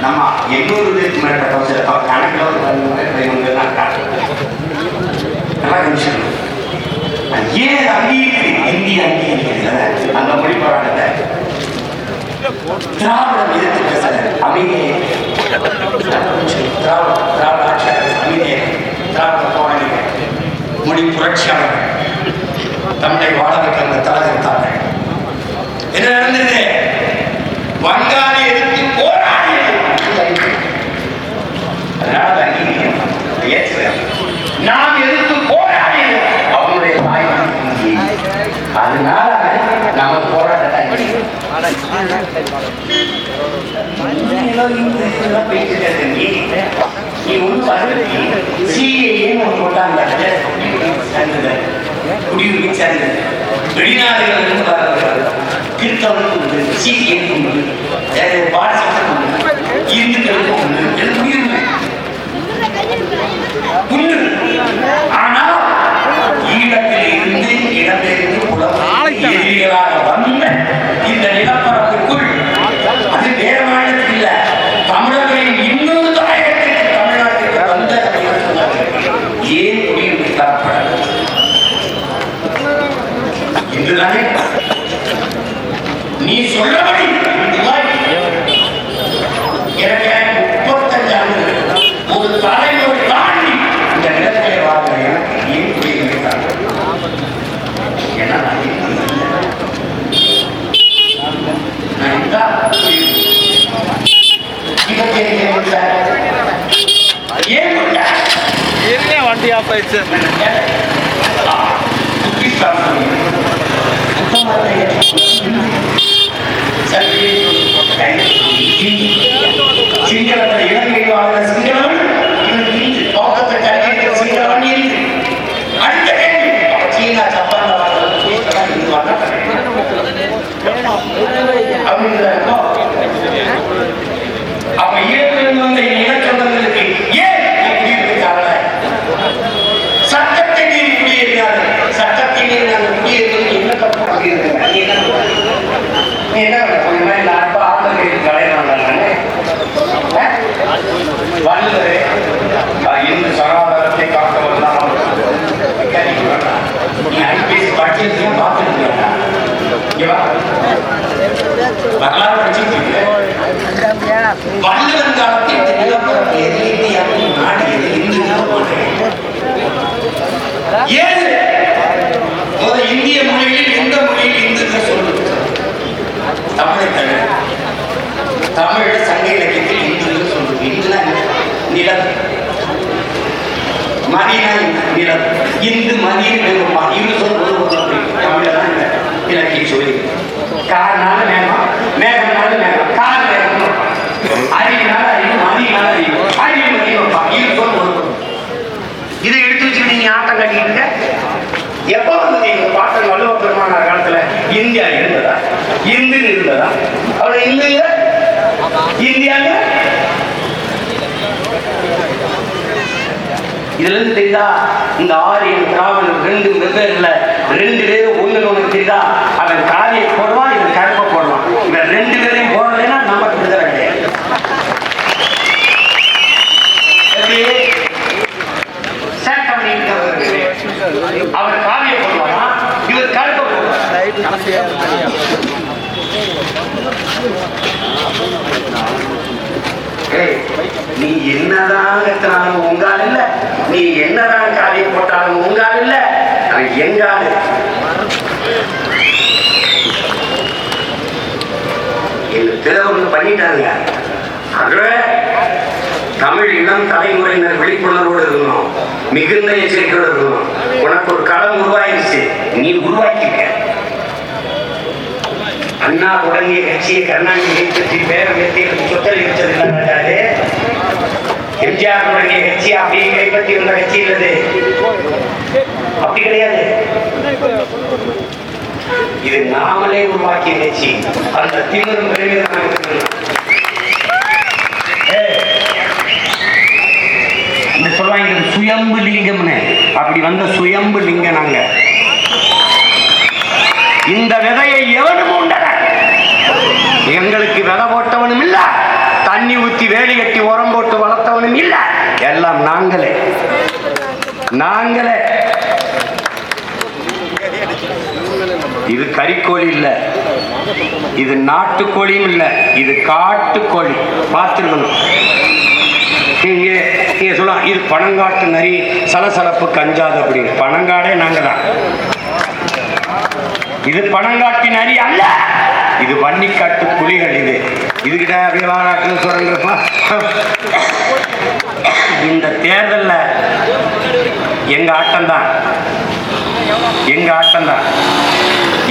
நம்ம எண்ணூறு பேருக்கு மேற்பட்ட சில கணக்கில் ஒரு இவங்க எல்லாம் ஏன் அங்கீகரி இந்திய அங்கீகரிக்கிறது அந்த மொழி போராட்டத்தை. திராவிடம் எதிர்த்து பேசல. அமைதியை திராவிட திராவிட ஆட்சியாளர் அமைதியை திராவிட போராளிகள். மொழி புரட்சியாளர்கள். தமிழை வாழ வைக்க அந்த தலைவர்த்தார்கள் என்ன நடந்தது வங்காளி எதிர்த்து போராடி அதனால அதை அங்கீகரிக்கணும். அதை ஏற்றுக்கிறேன். நாம் எதிர்த்து போராடி அவனுடைய தாய் இந்தி. அதனால நம்ம போராட்டத்தை அங்கீகரிக்கணும். நீங்களோ இந்த இதெல்லாம் பேசிட்டு இருக்க நீ, நீ ஒண்ணும் பண்ணல. CAA ன்னு ஒண்ணு போட்டாங்க. சேர்ந்தது. குடியுரிமை சேர்ந்தது. வெளிநாடுகள்ல இருந்து வர்றவர்கள். கிறிஸ்தவனுக்கு உண்டு, சீக்கியனுக்கு உண்டு, அஹ் பாரசீகத்துக்கு உண்டு, இந்துக்களுக்கு உண்டு, எல்லாம் உயிர்மை. உண்டு. ஆனால் ஈழத்தில் இருந்து இடம்பெயர்ந்து புலம் எதிரிகளாக வந்த இந்த நிலப்பரப்புக்குள் அது வேற மாநிலத்தில் இல்ல தமிழர்களின் இன்னொரு தாயகத்திற்கு தமிழ்நாட்டுக்கு வந்த ஏன் குடியுரிமை தரப்படவில்லை இன்றுதானே நீ சொல்லபடி துபாய் எனக்கு முப்பத்தஞ்சு ஆண்டுகள் ஒரு தலைமுறை தாண்டி இந்த நிலத்திலே வாழ்கிற எனக்கு ஏன் குடியுரிமை தரப்படவில்லை? ஏன்னா நான் இந்து இல்லை. நான் இந்தா குடியுரிமை. இவருக்கு ஏன் கொடுத்த? ஏன் கொடுத்த? என்ன வண்டி ஆஃப் ஆயிடுச்சு சிங்களத்தில் இலங்கையில் வாழ்கிற சிங்களவன் இவன் இந்து பக்கத்தை கருகின்ற சிங்களவன் இந்து அடுத்த கேள்வி அப்ப சீனா ஜப்பான்ல வாழ்கிற இந்துக்கள் இந்து வாழ்ந்தா அப்படிங்கிறப்போ அப்ப ஈழத்திலிருந்து வந்த இனச்சொந்தங்களுக்கு ஏன் குடியுரிமை தரல சட்டத்தை மீறி குடியேறினார்கள் சட்டத்தை மீறி நாங்கள் குடியேறினது என்ன தப்பு பண்ணியிருக்கோம் நீ என்ன பண்ற? நீ என்ன பண்ண? கொஞ்ச மாதிரி இந்த அப்பா ஆளுநருக்கு கலையினாங்க வல்லது இந்து சனாதனத்தை காக்க வந்தான் நீ ஐபிஎஸ் படிச்சதையும் பார்த்துட்டு வரலாறு காலத்தில் நிலப்பரப்பு இந்து இந்திய மொழியில் எந்த மொழியில் இந்துக்கள் சொல்லு தமிழை தமிழ். சங்க இலக்கியத்தில் இந்துக்கள் சொல்லுது இந்துனா என்ன? நிலம் மதினா நிலம் இந்து மதியம் இரு சொல் ஒரு ஒரு அப்படி. தமிழெல்லாம் சொல்லி காரணால மேகம் மேகம்னால மேகம். கார் மேகம் அறிவினால அறிவு மதியினால அறிவு. அறிவு மதியம் இவரு சொல் ஒரு இதை எடுத்து வச்சு நீங்க ஆட்டம் கட்டிக்கிட்டு எப்ப வந்தது எங்க பாட்டன் வள்ளுவ பெருமானார் காலத்துல? இந்தியா இருந்ததா? இந்து இருந்ததா? அவளை இந்து இந்தியாவில் இதுலேருந்து தெரியுதா இந்த ஆரியன் திராவிடர் ரெண்டு வெவ்வேறுல ரெண்டு பேரும் ஒன்று ஒன்று தெரியுதா அவன் காரியை போடுவான் இவன் கருப்பை போடுவான் இவன் ரெண்டு பேரையும் போடலைன்னா நமக்கு விடுதலை கிடையாது எப்படி? சேட்டை பண்ணிட்டு அவரு. அவர் காவிய போடுவாரா இவர் கருப்பை போடுவார் ஏய், நீ என்னதான் கத்துனாலும் உங்கால் இல்ல நீ என்னதான் காவிய போட்டாலும் உங்கால் இல்ல அவன் எங்காலு எங்க திருவண்ணு பண்ணிட்டாங்க ஆகவே தமிழ் இளம் தலைமுறையினர் விழிப்புணர்வோடு இருக்கணும். மிகுந்த எச்சரிக்கையோடு இருக்கணும். உனக்கு ஒரு களம் உருவாயிருச்சு. நீ உருவாக்கிக்க. அண்ணா தொடங்கிய கட்சியை கருணாநிதி பற்றி பேரம் எம்ஜிஆர் தொடங்கிய கட்சி அப்படியே கைப்பற்றி வந்த கட்சி இல்லது. அப்படி கிடையாது. இது நாமளே உருவாக்கிய கட்சி. அந்த திமிரும் பெருமிதம் நமக்கு இருக்கணும். ஏய், இந்த சொல்லுவாங்க இது சுயம்பு லிங்கம்னு அப்படி வந்த சுயம்பு லிங்க நாங்க இந்த விதையை எவனும் உண்டன எங்களுக்கு விதை போட்டவனும் இல்ல. தண்ணி தண்ணி ஊத்தி வேலி கட்டி உரம் போட்டு வளர்த்தவனும் இல்ல. எல்லாம் நாங்களே. நாங்களே. இது கறிக்கோழி இல்ல. இது நாட்டுக்கோழியும் இல்ல. இது காட்டுக்கோழி. பார்த்துருக்கணும். நீங்க நீங்க சொல்லலாம் இது பனங்காட்டு நரி சலசலப்பு கஞ்சாது அப்படின்னு பனங்காடே நாங்கள் தான். இது பணங்காட்டி நரி அல்ல. இது வன்னிக்காட்டு புலிகள் இது. இதுகிட்ட அப்படியே வாராட்டு சொல்றப்ப இந்த தேர்தல்ல எங்க ஆட்டம் தான். எங்க ஆட்டம் தான்.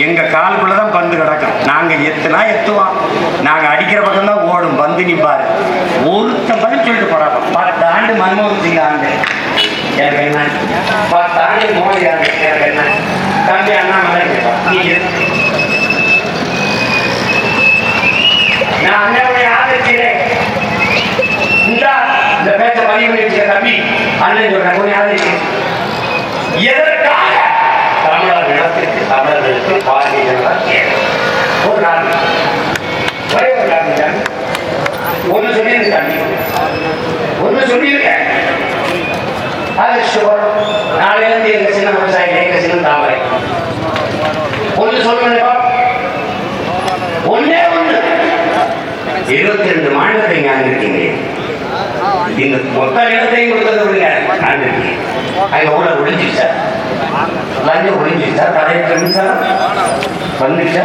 எங்க காலுக்குள்ள தான் பந்து கிடக்கும். நாங்க எத்துனா எத்துவோம். நாங்க அடிக்கிற பக்கம் தான் ஓடும். பந்து நிப்பாரு. ஒருத்தன் பதில் சொல்லிட்டு போறாப்ப. பத்து ஆண்டு மன்மோகன் சிங் ஆண்டு. எனக்கு என்ன பத்து ஆண்டு மோடி ஆண்டு எனக்கு என்ன தம்பி அண்ணாமலை நீ நான் அண்ணனுடைய ஆதரிக்கிறேன் இந்தா இந்த பேச்ச பதிவு தம்பி. அண்ணன் சொல்றேன் ஆதரிக்கிறேன். தமிழர்களுக்கு பாரதிய ஒரு நாள் ஒரே ஒரு நாள் தான். ஒன்று சொல்லியிருக்காங்க. ஒன்று சொல்லியிருக்கேன். அது சுவர் நாளையிலிருந்து எங்க சின்ன விவசாயி எங்க சின்ன தாமரை. ஒன்று சொல்லுங்கப்பா. ஒன்னே ஒன்று இருபத்தி ரெண்டு மாநிலத்தை இங்க ஆண்டிருக்கீங்க இந்த மொத்த நிலத்தையும் கொடுத்தது விடுங்க வாங்கிருக்கீங்க அங்கே ஊழல் விழுந்துச்சு சார் லஞ்சம் ஒழுங்கிட்டார் தடையற்ற மின்சாரம் வந்துச்சா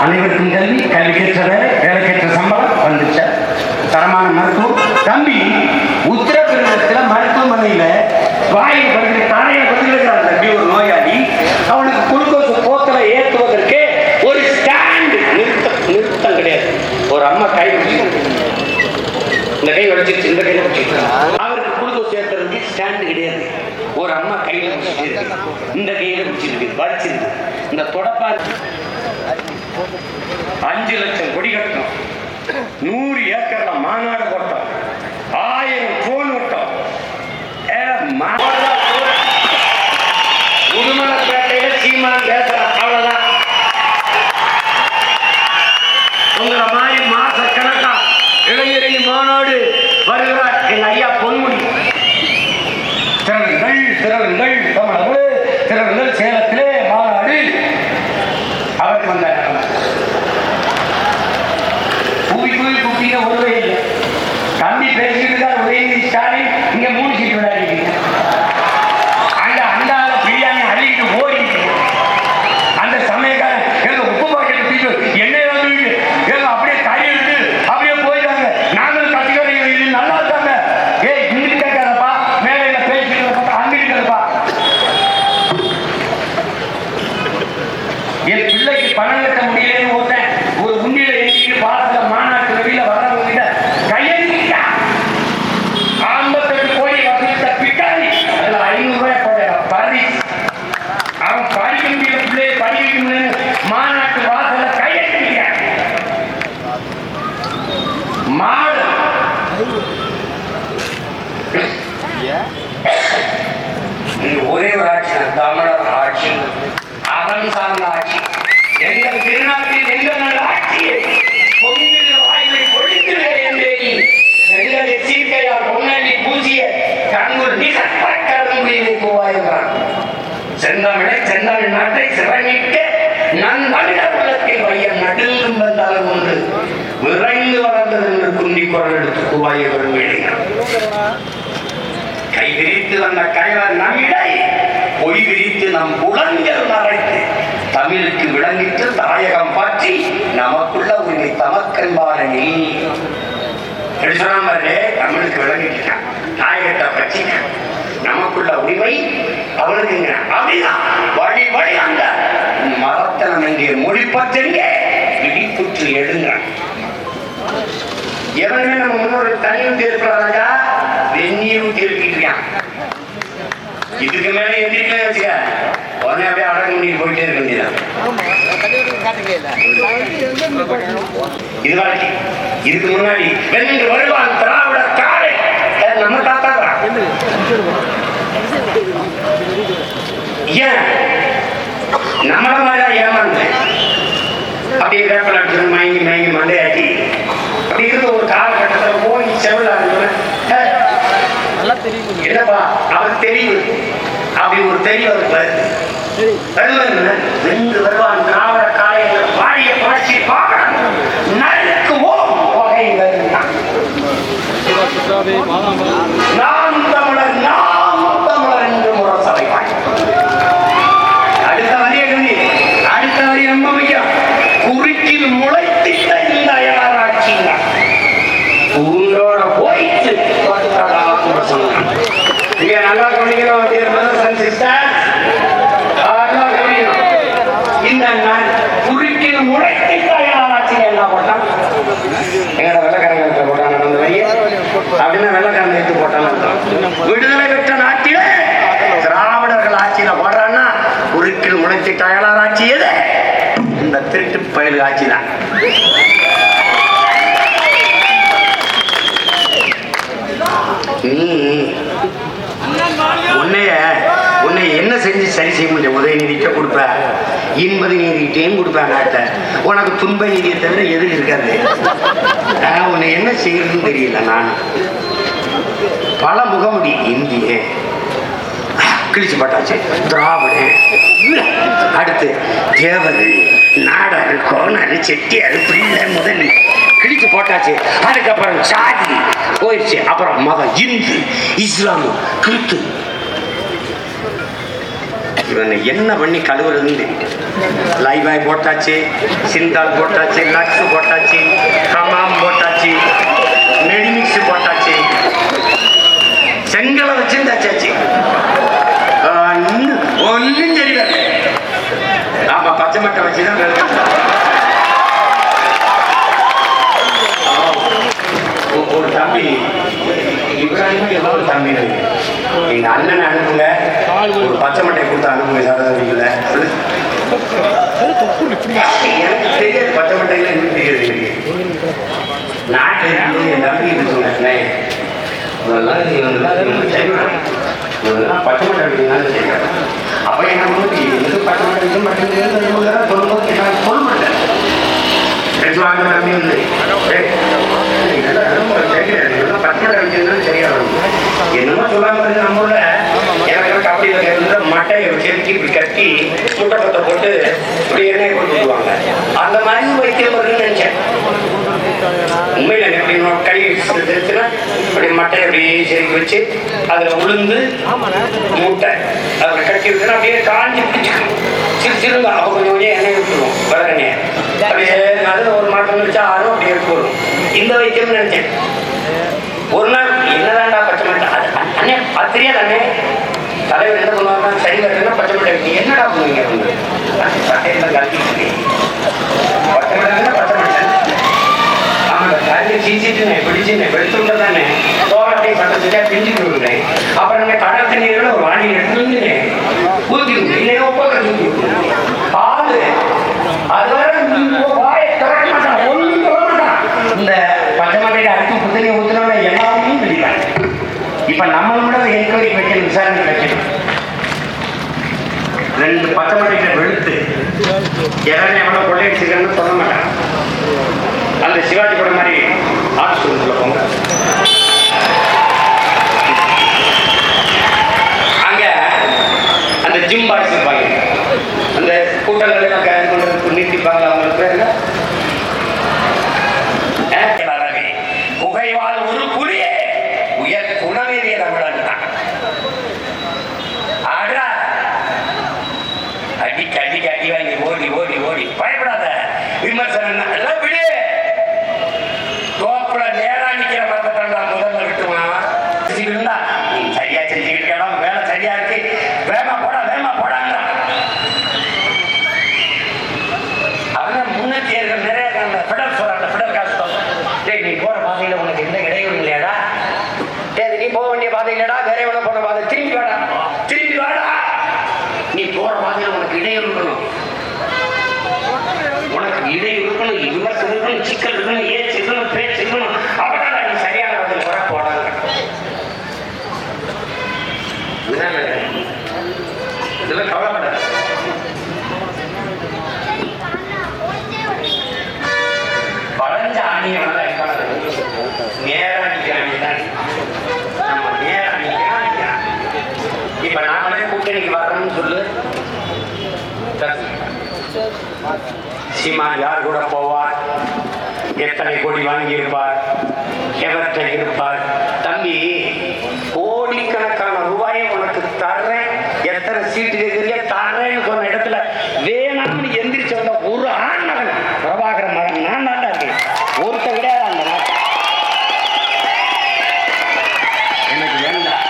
அனைவருக்கும் கல்வி கல்விக்கேற்ற வேலை கேட்ட சம்பளம் வந்துச்சா தரமான மருத்துவம் தம்பி உத்தரப்பிரதேசத்தில் மருத்துவமனையில் வாயில் பதில் தலையில பதிலிருக்கிறான் தம்பி ஒரு நோயாளி அவனுக்கு குளுக்கோஸ் போத்தலை ஏற்றுவதற்கு ஒரு ஸ்டாண்ட் நிறுத்தம் நிறுத்தம் கிடையாது. ஒரு அம்மா கை இந்த கை வடிச்சிருச்சு இந்த கையில் வச்சுக்கிறான் அவருக்கு குளுக்கோஸ் ஏற்றுறதுக்கு ஸ்டாண்ட் கிடையாது ஒரு அம்மா கையில வச்சிருக்கு இந்த கையில அடைச்சிருக்கு. இந்த தொடப்பா அஞ்சு லட்சம் கொடி கட்டணும். நூறு ஏக்கர்ல மாநாடு போட்டோம். ஆயிரம் கோல் விட்டோம். ஏ, உடுமலைப்பேட்டையில சீமான் பேசுறான். மாடு. ஒரே ஒரு ஆட்சி தமிழர் ஆட்சி. அறம் சார்ந்த ஆட்சி. எங்கள் திருநாட்டில் எங்கள் ஆட்சியை பொங்கில் வாயிலை பொழித்துவே என்றே எங்களை சீர்கையால் முன்னணி பூசிய கண்குள் நிகழ்ப்ப கரும்புயிரை போவாயுகிறான் செந்தமிழை செந்தமிழ் நாட்டை சிறமிக்க நன்மனித உள்ளத்தில் வையம் நடுங்கும் வந்தால் ஒன்று. விரைந்து வளர்ந்தது என்று குந்தி குரல் எடுத்து குவாயை வரும் கை விரித்து வந்த கயவர் நம்மிடை பொய் விரித்து நம் புலங்கள் மறைத்து தமிழுக்கு விளங்கிட்டு தாயகம் பாற்றி நமக்குள்ள உரிமை தமக்கன்பாரனி நீ. சொன்ன மாதிரி தமிழுக்கு விளங்கிட்டான். தாயகத்தை பற்றி நமக்குள்ள உரிமை அவனுக்குங்க அப்படிதான் வழி வழி அந்த மரத்தனம் என்கிற மொழி பற்றிங்க விழிப்புற்று எழுங்கிறான் எவனுமே நம்ம முன்னோர் தனியும் தீர்க்கிறாராஜா வெந்நீரும் தீர்க்கிட்டான் இதுக்கு மேல எந்திரிக்கல வச்சுக்க. உடனே அப்படியே அடங்க பண்ணிட்டு போயிட்டே இருக்க வேண்டியதான் இது வாழ்க்கை. இதுக்கு முன்னாடி வென்று வருவான் திராவிட காலை. நம்ம தாத்தா ஏன்? நம்மள மாதிரி ஏமாந்து அப்படியே வேப்பல அடிச்சு மயங்கி மயங்கி மண்டையாட்டி அப்படி இருந்த ஒரு காலகட்டத்தில் போய் செவல் ஆரம்பிச்சோன்னு என்னப்பா அவருக்கு தெரியுது. அப்படி ஒரு தெளிவு அவருக்கு வருது. ரெண்டு வருவான் காவல காலையில் பாடிய பாட்சி பார்க்கணும் நறுக்குவோம் வகை brothers and sisters. நல்லா கவனிக்கணும். இந்த நாள் குறுக்கில் முளைத்திட்ட அயலாராட்சிங்க என்ன போட்டான் எங்கட வெள்ளக்காரங்க போட்டான் அந்த வரியை அப்படின்னா வெள்ளக்காரன் எடுத்து போட்டான்னு அர்த்தம். விடுதலை பெற்ற நாட்டிலே திராவிடர்கள் ஆட்சியில போடுறான்னா குறுக்கில் முளைத்திட்ட அயலார் ஆட்சி எது இந்த திருட்டு பயல் ஆட்சி தான் நீ உன்னைய உன்னை என்ன செஞ்சு சரி செய்ய முடிஞ்ச உதயநிதிக்க கொடுப்ப இன்பது நீதிக்கிட்டையும் கொடுப்ப நாட்டை உனக்கு துன்ப நீதியை தவிர எதுவும் இருக்காது. உன்னை என்ன செய்யறதுன்னு தெரியல நான். பல முகமுடி இந்திய. கிழிச்சு பட்டாச்சு. திராவிட. அடுத்து தேவர்கள் நாடர் கோணர் செட்டியார் பிள்ளை முதல். கிழிச்சு போட்டாச்சு. அதுக்கப்புறம் சாதி போயிடுச்சு அப்புறம் மதம் இந்து இஸ்லாம் கிறிஸ்து. இவனை என்ன பண்ணி கழுவுறதுன்னு தெரியும் லைவாய் போட்டாச்சு சிந்தால் போட்டாச்சு லக்ஸ் போட்டாச்சு கமாம் போட்டாச்சு மெடிமிக்ஸ் போட்டாச்சு. செங்கலை வச்சு தச்சாச்சு ஒன்றும் தெரியல. ஆமா பச்சை மட்டை வச்சுதான் ஒரு தம்பி இப்ராஹிம் ஏதோ ஒரு தம்பி இருக்கு. எங்க அண்ணனை அனுப்புங்க. ஒரு பச்சை மட்டை கொடுத்து அனுப்புங்க சாதாரண எனக்கு தெரியாது பச்சை மட்டையில என்ன தெரியாது நாட்டில் என் தம்பி சொன்னேன் அதெல்லாம் இதெல்லாம் பச்சை மட்டை அப்படின்னாலும் செய்யணும் அப்போ என்ன பண்ணுறது? எது பச்சை மட்டை மட்டும் சொல்லும்போது நான் சொல்ல மாட்டேன். பேசுவாங்க வந்து தெரியாது பச்சை மட்டை வச்சிருந்தாலும் சரியா என்னமோ சொல்லாம இருந்து நம்ம ஊர்ல எனக்கு கபடியில் கேட்டு மட்டையை செலுத்தி இப்படி கட்டி போட்டு இப்படி எண்ணெய் கொண்டு விடுவாங்க அந்த மாதிரி வைத்தியம் வருதுன்னு நினைச்சேன். உண்மையில எப்படி கை எடுத்துனா இப்படி மட்டை அப்படியே செதுக்கி வச்சு அதுல உளுந்து மூட்டை அதுல கட்டி விட்டுனா அப்படியே காஞ்சி பிடிச்சிக்கணும் சிறு சிறுங்க அப்போ கொஞ்சம் கொஞ்சம் எண்ணெய் விட்டுருவோம் விளக்கெண்ணெய் அப்படியே நல்ல ஒரு மாட்டம் வச்சா ஆறும் அப்படியே எடுத்து வரும் இந்த வைத்தியம்னு நினைச்சேன். ஒரு நாள் என்னதான்டா பச்சை மட்டை அது அண்ணே அது தெரியாது அண்ணே தலைவர் என்ன பண்ணுவாங்க சரி பச்சை மட்டை வைக்க என்னடா பண்ணுவீங்க? சட்டையில கலக்கிட்டு பச்சை மட்டை பச்சை மட்டை ஆமாங்க பிடிச்சுனே தோட்டத்தை பட்டத்துக்கா பிஞ்சுட்டு விடுறேன் அப்புறம் இந்த கடல் தண்ணீரோட ஒரு வாணி எடுத்து வந்துனே ஊற்றி இல்லையா உப்பை அது வாயை திறக்க மாட்டான். ஒன்றும் மாட்டான். இந்த பச்சை மட்டையில அரைக்கும் புத்தனையை ஊற்றினோட எல்லாத்தையும் இப்ப நம்மளை என்கொயரி வைக்கணும் விசாரணை ரெண்டு பச்சை மட்டைகளை வெளுத்து யாரும் எவ்வளவு கொள்ளையடிச்சிருக்காங்கன்னு சொல்ல மாட்டான். அந்த சிவாஜி படம் மாதிரி ஆட்சி சொல்லுங்க சிக்கல் இருக்கணும் ஏச்சு இருக்கணும் பேச்சு இருக்கணும் அவனால் அது சரியான ஒரு முறை போடாங்க இதெல்லாம் கவலைப்பட வளைஞ்ச நம்ம நேராணிக்கு இப்ப நாமளே கூட்டணிக்கு வரணும்னு சொல்லு. சீமா யார் கூட போவோம் எத்தனை கோடி வாங்கி இருப்பார் எவற்றை இருப்பார்? தம்பி கோடிக்கணக்கான ரூபாயை உனக்கு தர்றேன். எத்தனை சீட்டு கேட்குறீங்க? தர்றேன்னு சொன்ன இடத்துல வேணாம்னு எந்திரிச்சு வந்த ஒரு ஆண் மகன் பிரபாகர மகன் நான் தான் இருக்கேன். ஒருத்த கிடையாது அந்த நாட்டை எனக்கு வேண்டாம்.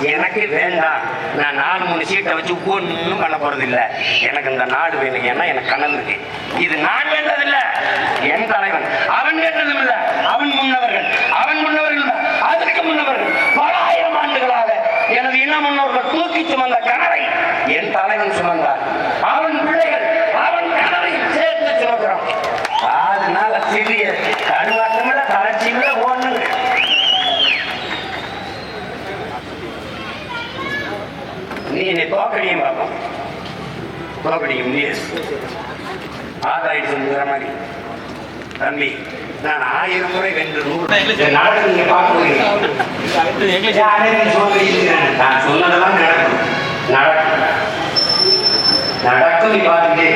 எனக்கு வேண்டாம். நான் நாலு மூணு சீட்டை வச்சு ஒன்றும் பண்ண போறது எனக்கு இந்த நாடு வேணும் ஏன்னா எனக்கு கனவு இருக்கு. இது நான் கேட்டதில்லை என் தலைவன். அவன் வேண்டதும் இல்லை. அவன் முன்னவர்கள். அவன் முன்னவர்கள் அதற்கு முன்னவர்கள் பல ஆயிரம் ஆண்டுகளாக எனது இன முன்னோர்கள் தூக்கி சுமந்த கனவை என் தலைவன் சுமந்தார். அவன் பிள்ளைகள் அவன் கனவை சேர்த்து சுமக்கிறான் அதனால சிறிய தடுமாற்றம் இல்ல தளர்ச்சி இல்ல ஒண்ணு நீ தோக்கடியும் பார்ப்போம். முடியாது ஆதாயிட்டு சொல்லுகிற மாதிரி. தம்பி நான் ஆயிரம் முறை வென்று நூறு நாடு நீங்க பார்க்க நான் சொன்னதெல்லாம் நடக்கும். நடக்கும். நடக்கும் நீ பார்த்துட்டே